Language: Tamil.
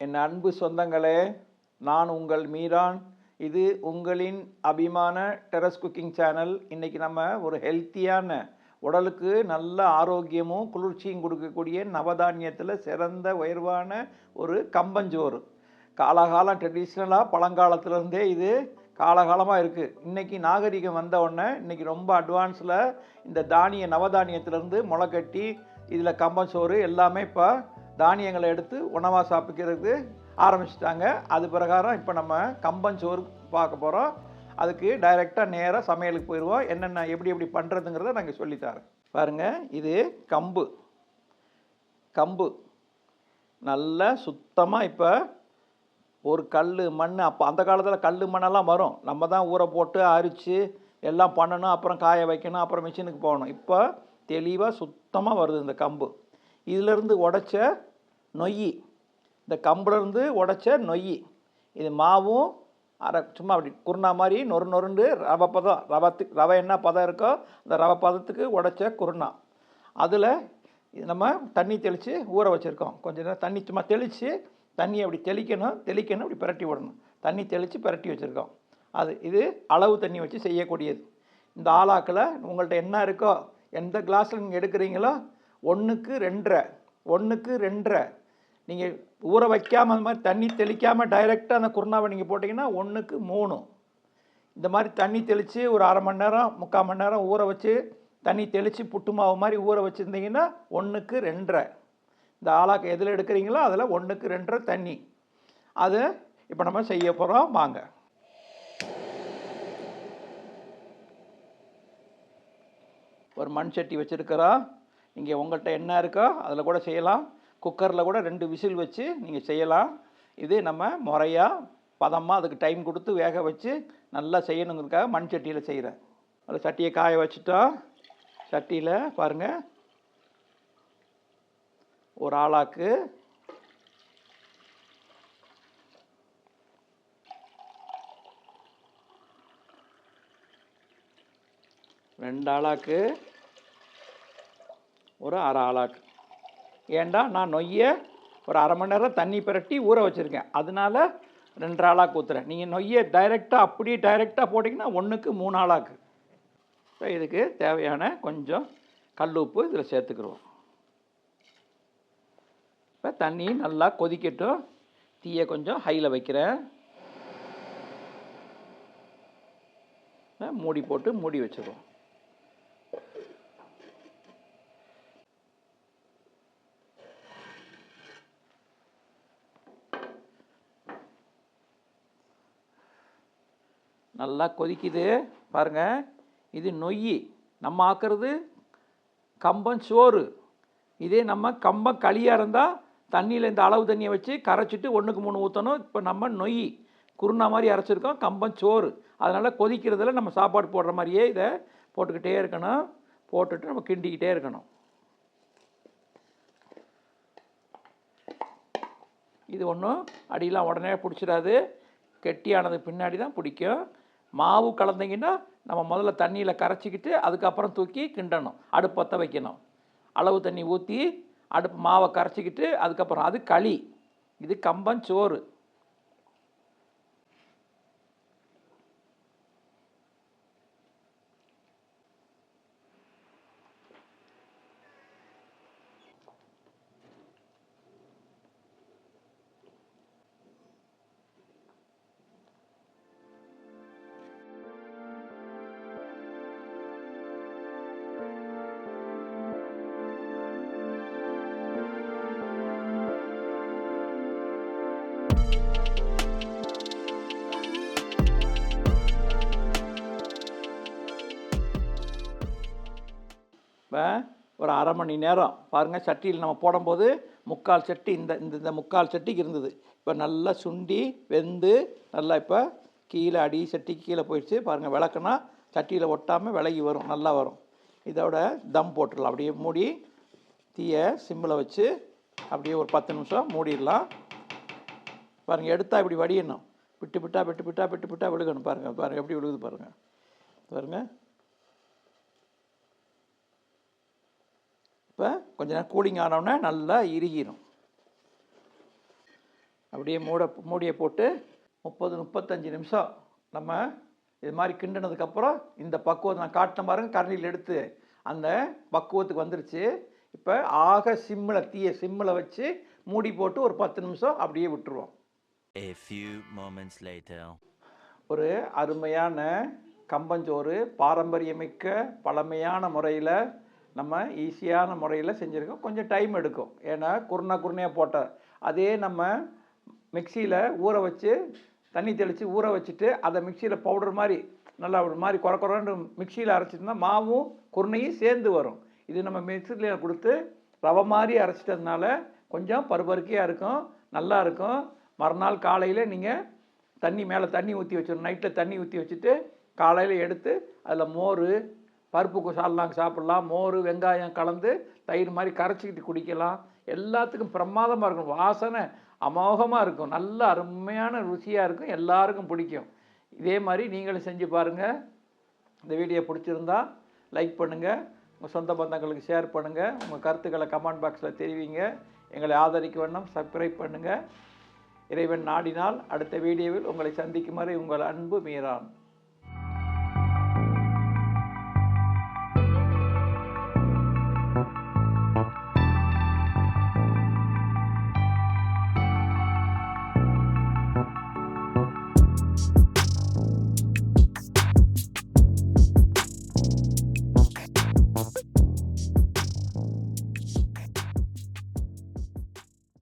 என் அன்பு சொந்தங்களே நான் உங்கள் மீரான். இது உங்களின் அபிமான டெரஸ் குக்கிங் சேனல். இன்றைக்கி நம்ம ஒரு ஹெல்த்தியான உடலுக்கு நல்ல ஆரோக்கியமும் குளிர்ச்சியும் கொடுக்கக்கூடிய நவதானியத்தில் சிறந்த உயர்வான ஒரு கம்பஞ்சோறு. காலகாலம் ட்ரெடிஷ்னலாக பழங்காலத்துலேருந்தே இது காலகாலமாக இருக்குது இன்றைக்கி நாகரிகம் வந்த உடனே இன்றைக்கி ரொம்ப அட்வான்ஸில் இந்த தானிய நவதானியத்திலேருந்து முளைக்கட்டி இதில் கம்பஞ்சோறு எல்லாமே இப்போ தானியங்களை எடுத்து உணவாக சாப்பிக்கிறதுக்கு ஆரம்பிச்சிட்டாங்க. அது பிரகாரம் இப்போ நம்ம கம்பஞ்சோறு பார்க்க போகிறோம் அதுக்கு டைரெக்டாக நேராக சமையலுக்கு போயிடுவோம் என்னென்ன எப்படி எப்படி பண்ணுறதுங்கிறத நாங்கள் சொல்லித்தரோம் பாருங்கள் இது கம்பு. கம்பு. நல்லா சுத்தமாக இப்போ ஒரு கல் மண் அப்போ அந்த காலத்தில் கல் மண்ணெல்லாம் வரும். நம்ம தான் ஊற போட்டு அரித்து எல்லாம் பண்ணணும் அப்புறம் காய வைக்கணும் அப்புறம் மிஷினுக்கு போகணும். இப்போ தெளிவாக சுத்தமாக வருது இந்த கம்பு. இதிலேருந்து உடைச்ச நொய் இந்த கம்புலேருந்து உடைச்ச நொய் இது மாவும் அரை சும்மா அப்படி குருணா மாதிரி நொறு நொறுண்டு ரவை பதம். ரவத்துக்கு ரவை என்ன பதம் இருக்கோ அந்த ரவை பதத்துக்கு உடைச்ச குருணா. அதில் இது நம்ம தண்ணி தெளித்து ஊற வச்சுருக்கோம். கொஞ்சம் நேரம் தண்ணி சும்மா தெளித்து தண்ணியை அப்படி தெளிக்கணும் தெளிக்கணும் அப்படி பிரட்டி விடணும். தண்ணி தெளித்து பிரட்டி வச்சுருக்கோம். அது இது அளவு தண்ணி வச்சு செய்யக்கூடியது. இந்த ஆளாக்கில் உங்கள்கிட்ட என்ன இருக்கோ எந்த கிளாஸில் நீங்கள் எடுக்கிறீங்களோ ஒன்றுக்கு ரெண்டரை ஒன்றுக்கு ரெண்டரை நீங்கள் ஊற வைக்காமல் அந்த மாதிரி தண்ணி தெளிக்காமல் டைரெக்டாக அந்த குருணாவை நீங்கள் போட்டிங்கன்னா ஒன்றுக்கு மூணு. இந்த மாதிரி தண்ணி தெளித்து ஒரு அரை மணி நேரம் முக்கால் மணி நேரம் ஊற வச்சு தண்ணி தெளித்து புட்டு மாவு மாதிரி ஊற வச்சுருந்தீங்கன்னா ஒன்றுக்கு ரெண்டரை. இந்த ஆளாக்கு எதில் எடுக்கிறீங்களோ அதில் ஒன்றுக்கு ரெண்டரை தண்ணி. அது இப்போ நம்ம செய்ய போகிறோம் வாங்க. ஒரு மண் சட்டி வச்சுருக்கிறோம் நீங்கள் உங்கள்கிட்ட என்ன இருக்கோ அதில் கூட செய்யலாம். குக்கரில் கூட ரெண்டு விசில் வச்சு நீங்கள் செய்யலாம். இது நம்ம முறையாக பதமாக அதுக்கு டைம் கொடுத்து வேக வச்சு நல்லா செய்யணுங்கிறதுக்காக மண் சட்டியில் செய்கிறேன் அதில் சட்டியை காய வச்சுட்டோம் சட்டியில் பாருங்கள் ஒரு ஆளாக்கு ரெண்டு ஆளாக்கு ஒரு அரை ஆளாக்கு. ஏன்டா நான் நொய்யை ஒரு அரை மணி நேரம் தண்ணி பிரட்டி ஊற வச்சுருக்கேன். அதனால ரெண்டு ஆளாக ஊற்றுறேன் நீங்கள் நொய்யை டைரெக்டாக அப்படியே டைரெக்டாக போட்டிங்கன்னா ஒன்றுக்கு மூணு ஆளாக்கு. இப்போ இதுக்கு தேவையான கொஞ்சம் கல் உப்பு இதில் சேர்த்துக்கிடுவோம் இப்போ தண்ணி நல்லா கொதிக்கட்டும். தீயை கொஞ்சம் ஹையில் வைக்கிறேன். மூடி போட்டு மூடி வச்சுருவோம். நல்லா கொதிக்குது. பாருங்க. இது நொய் நம்ம ஆக்குறது கம்பம் சோறு. இதே நம்ம கம்பம் களியாக இருந்தால் தண்ணியில் இந்த அளவு தண்ணியை வச்சு கரைச்சிட்டு ஒன்றுக்கு மூணு ஊற்றணும் இப்போ நம்ம நொய் குருணா மாதிரி அரைச்சிருக்கோம். கம்பம் சோறு. அதனால் கொதிக்கிறதுல நம்ம சாப்பாடு போடுற மாதிரியே இதை போட்டுக்கிட்டே இருக்கணும். போட்டுட்டு நம்ம கிண்டிக்கிட்டே இருக்கணும். இது ஒன்றும் அடியெலாம் உடனே பிடிச்சிடாது. கெட்டியானது பின்னாடி தான் பிடிக்கும். மாவு கலந்தீங்கன்னா நம்ம முதல்ல தண்ணியில் கரைச்சிக்கிட்டு அதுக்கப்புறம் தூக்கி கிண்டணும். அடுப்பத்த வைக்கணும். அளவு தண்ணி ஊற்றி அடுப்பு மாவை கரைச்சிக்கிட்டு அதுக்கப்புறம் அது களி. இது கம்பஞ்சோறு ஒரு அரை மணி நேரம். பாருங்கள் சட்டியில் நம்ம போடும்போது முக்கால் சட்டி இந்த இந்த இந்த முக்கால் சட்டிக்கு இருந்தது. இப்போ நல்லா சுண்டி வெந்து நல்லா இப்போ கீழே அடி சட்டி கீழே போயிடுச்சு. பாருங்கள் விளக்குனா சட்டியில் ஒட்டாமல் விலகி வரும் நல்லா வரும். இதோட தம் போட்டுடலாம். அப்படியே மூடி தீயை சிம்மில் வச்சு அப்படியே ஒரு பத்து நிமிஷம் மூடிடலாம். பாருங்கள் எடுத்தால் இப்படி வடியணும். விட்டு விட்டா விட்டு விட்டா விட்டு விட்டா விழுகணும். பாருங்கள் பாருங்கள் எப்படி விழுகுது பாருங்கள் பாருங்கள் இப்போ கொஞ்ச நேரம் கூலிங் ஆனவுடனே நல்லா இறுகிரும். அப்படியே மூட மூடியை போட்டு முப்பது முப்பத்தஞ்சு நிமிஷம் நம்ம இது மாதிரி கிண்டினதுக்கப்புறம் இந்த பக்குவம் நான் காட்டின பாருங்க கரண்டியில் எடுத்து அந்த பக்குவத்துக்கு வந்துருச்சு. இப்போ ஆக சிம்மில் தீய சிம்மில் வச்சு மூடி போட்டு ஒரு பத்து நிமிஷம் அப்படியே விட்டுருவோம். A few moments later. ஒரு அருமையான கம்பஞ்சோறு பாரம்பரியமிக்க பழமையான முறையில் நம்ம ஈஸியான முறையில் செஞ்சுருக்கோம். கொஞ்சம் டைம் எடுக்கும். ஏன்னா குருணா குருணையாக போட்டார் அதே நம்ம மிக்சியில் ஊற வச்சு தண்ணி தெளித்து ஊற வச்சுட்டு அதை மிக்சியில் பவுடர் மாதிரி நல்லா ஒரு மாதிரி குறை குறைன்னு மிக்சியில் அரைச்சிட்டோம்னா மாவும் குருணையும் சேர்ந்து வரும். இது நம்ம மிக்சியில் கொடுத்து ரவை மாதிரி அரைச்சிட்டதுனால கொஞ்சம் பருபருக்கையாக இருக்கும் நல்லா இருக்கும். மறுநாள் காலையில் நீங்கள் தண்ணி மேலே தண்ணி ஊற்றி வச்சிடணும். நைட்டில் தண்ணி ஊற்றி வச்சுட்டு காலையில் எடுத்து அதில் மோர் பருப்பு சாப்பிட்லாம் சாப்பிட்லாம் மோர் வெங்காயம் கலந்து தயிர் மாதிரி கரைச்சிக்கிட்டு குடிக்கலாம். எல்லாத்துக்கும் பிரமாதமாக இருக்கும் வாசனை அமோகமாக இருக்கும். நல்ல அருமையான ருசியாக இருக்கும். எல்லாருக்கும் பிடிக்கும். இதே மாதிரி நீங்களும் செஞ்சு பாருங்கள் இந்த வீடியோ பிடிச்சிருந்தா லைக் பண்ணுங்கள் உங்கள் சொந்த பந்தங்களுக்கு ஷேர் பண்ணுங்கள் உங்கள் கருத்துக்களை கமெண்ட் பாக்ஸில் தெரிவிங்க. எங்களை ஆதரிக்க வேண்டும் சப்ஸ்கிரைப் பண்ணுங்கள் இறைவன் நாடினால் அடுத்த வீடியோவில் உங்களை சந்திக்குமாறு உங்கள் அன்பு மீறான்